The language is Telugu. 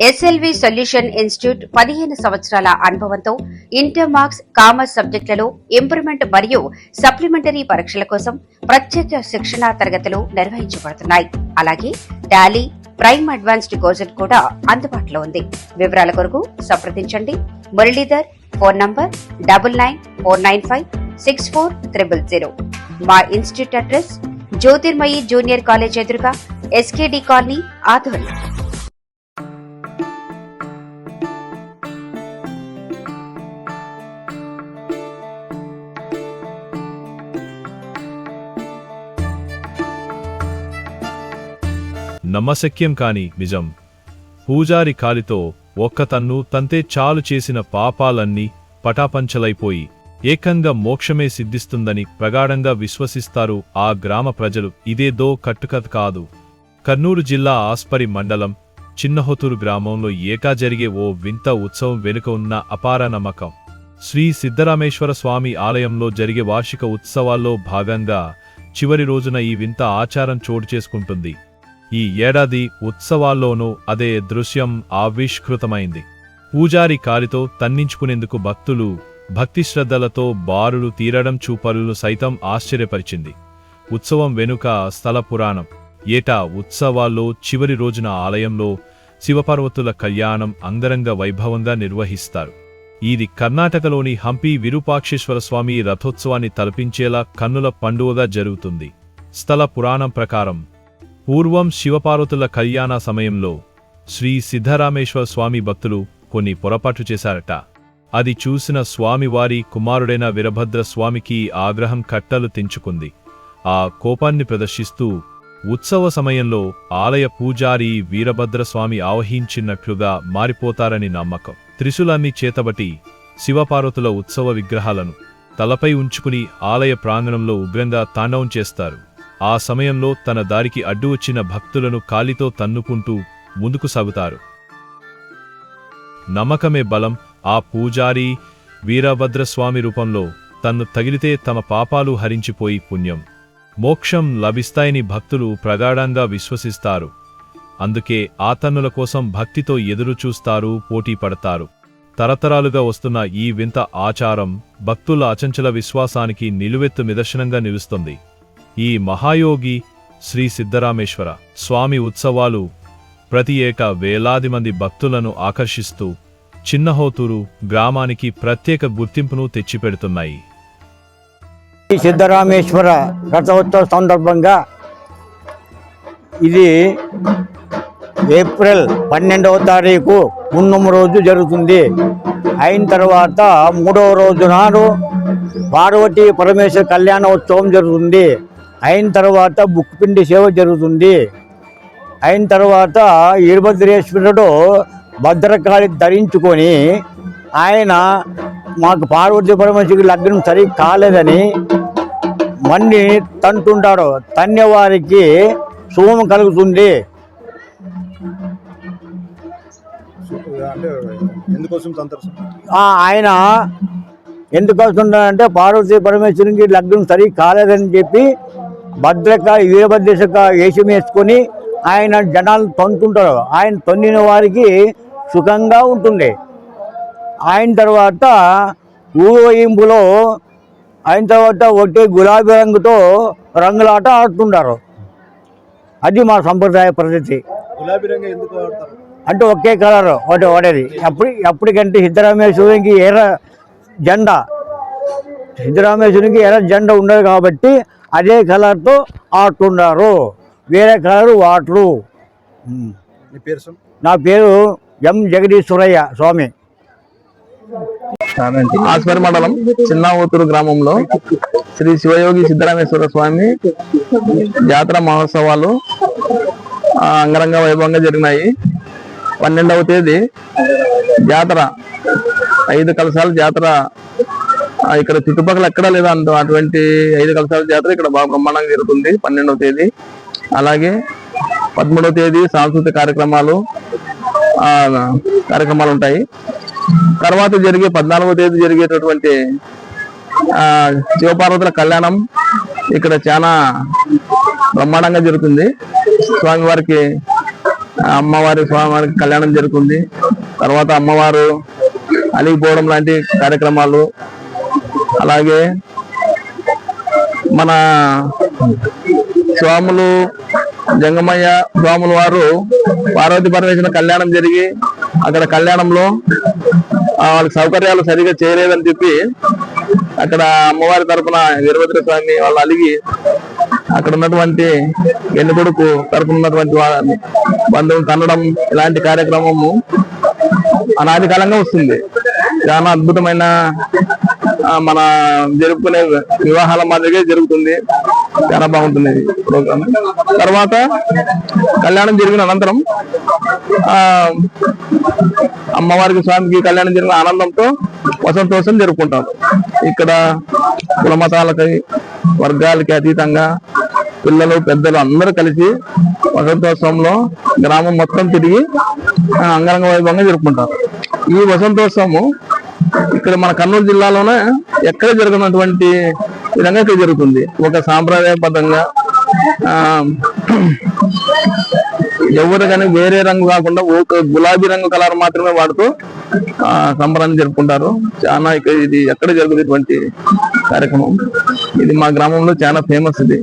ఎస్ఎల్వి సొల్యూషన్ ఇన్స్టిట్యూట్ పదిహేను సంవత్సరాల అనుభవంతో ఇంటర్ మార్క్స్ కామర్స్ సబ్జెక్టులలో ఇంప్రూవ్మెంట్ మరియు సప్లిమెంటరీ పరీక్షల కోసం ప్రత్యేక శిక్షణా తరగతులు నిర్వహించబడుతున్నాయి. అలాగే టాలీ ప్రైమ్ అడ్వాన్స్డ్ కోర్సులు కూడా అందుబాటులో ఉంది. వివరాల కొరకు సంప్రదించండి. Muralidhar phone number double nine four nine five six four triple zero మా institute address Jyothirmayi junior college ఎదురుగా ఎస్కేడి కాలనీ ఆధోని నమ్మశక్యం కాని నిజం. పూజారి కాలితో ఒక్క తన్ను తంతే చాలు చేసిన పాపాలన్నీ పటాపంచలైపోయి ఏకంగా మోక్షమే సిద్ధిస్తుందని ప్రగాఢంగా విశ్వసిస్తారు ఆ గ్రామ ప్రజలు. ఇదేదో కట్టుకథ కాదు. కర్నూలు జిల్లా ఆస్పరి మండలం చిన్నహొతూరు గ్రామంలో ఏకా జరిగే ఓ వింత ఉత్సవం వెనుక ఉన్న అపార నమ్మకం. శ్రీ సిద్ధరామేశ్వర స్వామి ఆలయంలో జరిగే వార్షిక ఉత్సవాల్లో భాగంగా చివరి రోజున ఈ వింత ఆచారం చోటు చేసుకుంటుంది. ఈ ఏడాది ఉత్సవాల్లోనూ అదే దృశ్యం ఆవిష్కృతమైంది. పూజారి కాలితో తన్నించుకునేందుకు భక్తులు భక్తి శ్రద్ధలతో బారులు తీరడం చూపరులు సైతం ఆశ్చర్యపరిచింది. ఉత్సవం వెనుక స్థల పురాణం. ఏటా ఉత్సవాల్లో చివరి రోజున ఆలయంలో శివపార్వతుల కళ్యాణం అంగరంగ వైభవంగా నిర్వహిస్తారు. ఇది కర్ణాటకలోని హంపి విరూపాక్షేశ్వర స్వామి రథోత్సవాన్ని తలపించేలా కన్నుల పండువగా జరుగుతుంది. స్థల పురాణం ప్రకారం పూర్వం శివపార్వతుల కళ్యాణ సమయంలో శ్రీ సిద్ధరామేశ్వర స్వామి భక్తులు కొన్ని పొరపాటు చేశారట. అది చూసిన స్వామివారి కుమారుడైన వీరభద్ర స్వామికి ఆగ్రహం కట్టలు తెంచుకుంది. ఆ కోపాన్ని ప్రదర్శిస్తూ ఉత్సవ సమయంలో ఆలయ పూజారి వీరభద్రస్వామి ఆవహించినట్లుగా మారిపోతారని నమ్మకం. త్రిశూలాన్ని చేతబట్టి శివపార్వతుల ఉత్సవ విగ్రహాలను తలపై ఉంచుకుని ఆలయ ప్రాంగణంలో ఉగ్రంగా తాండవం చేస్తారు. ఆ సమయంలో తన దారికి అడ్డు వచ్చిన భక్తులను కాలితో తన్నుకుంటూ ముందుకు సాగుతారు. నమ్మకమే బలం ఆ పూజారి వీరభద్రస్వామి రూపంలో తన్ను తగిలితే తమ పాపాలు హరించిపోయి పుణ్యం. మోక్షం లభిస్తాయని భక్తులు ప్రగాఢంగా విశ్వసిస్తారు. అందుకే ఆ తన్నుల కోసం భక్తితో ఎదురుచూస్తారు పోటీ పడతారు. తరతరాలుగా వస్తున్న ఈ వింత ఆచారం భక్తుల అచంచల విశ్వాసానికి నిలువెత్తు నిదర్శనంగా నిలుస్తుంది. ఈ మహాయోగి శ్రీ సిద్ధరామేశ్వర స్వామి ఉత్సవాలు ప్రతి ఏటా వేలాది మంది భక్తులను ఆకర్షిస్తూ చిన్నహోతూరు గ్రామానికి ప్రత్యేక గుర్తింపును తెచ్చిపెడుతున్నాయి. శ్రీ సిద్ధరామేశ్వర రథోత్సవ సందర్భంగా ఇది ఏప్రిల్ పన్నెండవ తారీఖు పున్నమ రోజు జరుగుతుంది. అయిన తర్వాత మూడవ రోజు నాడు పార్వతీ పరమేశ్వర కళ్యాణోత్సవం జరుగుతుంది. అయిన తర్వాత బుక్పిండి సేవ జరుగుతుంది. అయిన తర్వాత వీరభద్రేశ్వరుడు భద్రకాళి ధరించుకొని ఆయన మాకు పార్వతీ పరమేశ్వరికి లగ్నం సరి కాలేదని మన్ని తంటుంటాడు తన్యవారికి శుభం కలుగుతుంది. ఆయన ఎందుకు వస్తున్నాడంటే పార్వతీ పరమేశ్వరునికి లగ్నం సరి కాలేదని చెప్పి భద్రక వీరభద్రేశక వేషం వేసుకొని ఆయన జనాలు తొంతుంటారు ఆయన తొన్నిన వారికి సుఖంగా ఉంటుంది ఆయన తర్వాత ఊరేగింపులో అయిన తర్వాత ఒకటి గులాబీ రంగుతో రంగులాట ఆడుతుంటారు. అది మా సంప్రదాయ పద్ధతి గులాబీ రంగు ఎందుకు అంటే ఒకే కలర్ ఒకటి వాడేది. ఎప్పుడు ఎప్పటికంటే సిద్ధరామేశ్వరునికి ఎర్ర జెండా. సిద్ధరామేశ్వరునికి ఎర్ర జెండా ఉండదు కాబట్టి అదే కలర్తో ఆడుతున్నారు. వేరే కలర్ వాటరు. నీ పేరు స్వామి? నా పేరు ఎం జగదీశ్వరయ్య స్వామి. ఆస్పరి మండలం చిన్న ఊతూరు గ్రామంలో శ్రీ శివయోగి సిద్ధరామేశ్వర స్వామి జాతర మహోత్సవాలు ఆ, అంగరంగ వైభవంగా జరిగినాయి. పన్నెండవ తేదీ జాతర ఐదు కలశాల జాతర ఇక్కడ చుట్టుపక్కల ఎక్కడా లేదా అంత అటువంటి ఐదు కలశాల జాతర ఇక్కడ బాగా బ్రహ్మాండంగా జరుగుతుంది పన్నెండవ తేదీ. అలాగే పదమూడవ తేదీ సాంస్కృతిక కార్యక్రమాలు కార్యక్రమాలు ఉంటాయి. తర్వాత జరిగే పద్నాలుగో తేదీ జరిగేటటువంటి శివపార్వతుల కళ్యాణం ఇక్కడ చాలా బ్రహ్మాండంగా జరుగుతుంది. స్వామివారికి అమ్మవారి స్వామివారికి కళ్యాణం జరుగుతుంది. తర్వాత అమ్మవారు అలిగిపోవడం లాంటి కార్యక్రమాలు అలాగే మన స్వాములు జంగమయ్య స్వాముల వారు పార్వతి పరమేశ్వర కళ్యాణం జరిగి అక్కడ కళ్యాణంలో వాళ్ళకి సౌకర్యాలు సరిగా చేయలేదని చెప్పి అక్కడ అమ్మవారి తరపున వీరభద్ర స్వామి వాళ్ళు అలిగి అక్కడ ఉన్నటువంటి ఎన్ని కొడుకు తరఫున ఉన్నటువంటి వా- బంధువులు తన్నడం ఇలాంటి కార్యక్రమము అనాది కాలంగా వస్తుంది. చాలా అద్భుతమైన మన జరుపుకునే వివాహాల మాదిరిగా జరుగుతుంది. చాలా బాగుంటుంది ప్రోగ్రామ్. తర్వాత కళ్యాణం జరిగిన అనంతరం ఆ అమ్మవారికి స్వామికి కళ్యాణం జరిగిన ఆనందంతో వసంతోత్సవం జరుపుకుంటారు ఇక్కడ కులమతాలకి వర్గాలకి అతీతంగా పిల్లలు పెద్దలు అందరూ కలిసి వసంతోత్సవంలో గ్రామం మొత్తం తిరిగి అంగరంగ వైభవంగా జరుపుకుంటారు ఈ వసంతోత్సవము ఇక్కడ మన కర్నూలు జిల్లాలోనే ఎక్కడ జరుగుతున్నటువంటి విధంగా ఇక్కడ జరుగుతుంది. ఒక సాంప్రదాయబద్ధంగా ఆ ఎవరు కానీ వేరే రంగు కాకుండా ఒక గులాబీ రంగు కలర్ మాత్రమే వాడుతూ సంబరాన్ని జరుపుకుంటారు. చాలా ఇక్కడ ఇది ఎక్కడ జరుగుతున్నటువంటి కార్యక్రమం. ఇది మా గ్రామంలో చాలా ఫేమస్ ఇది.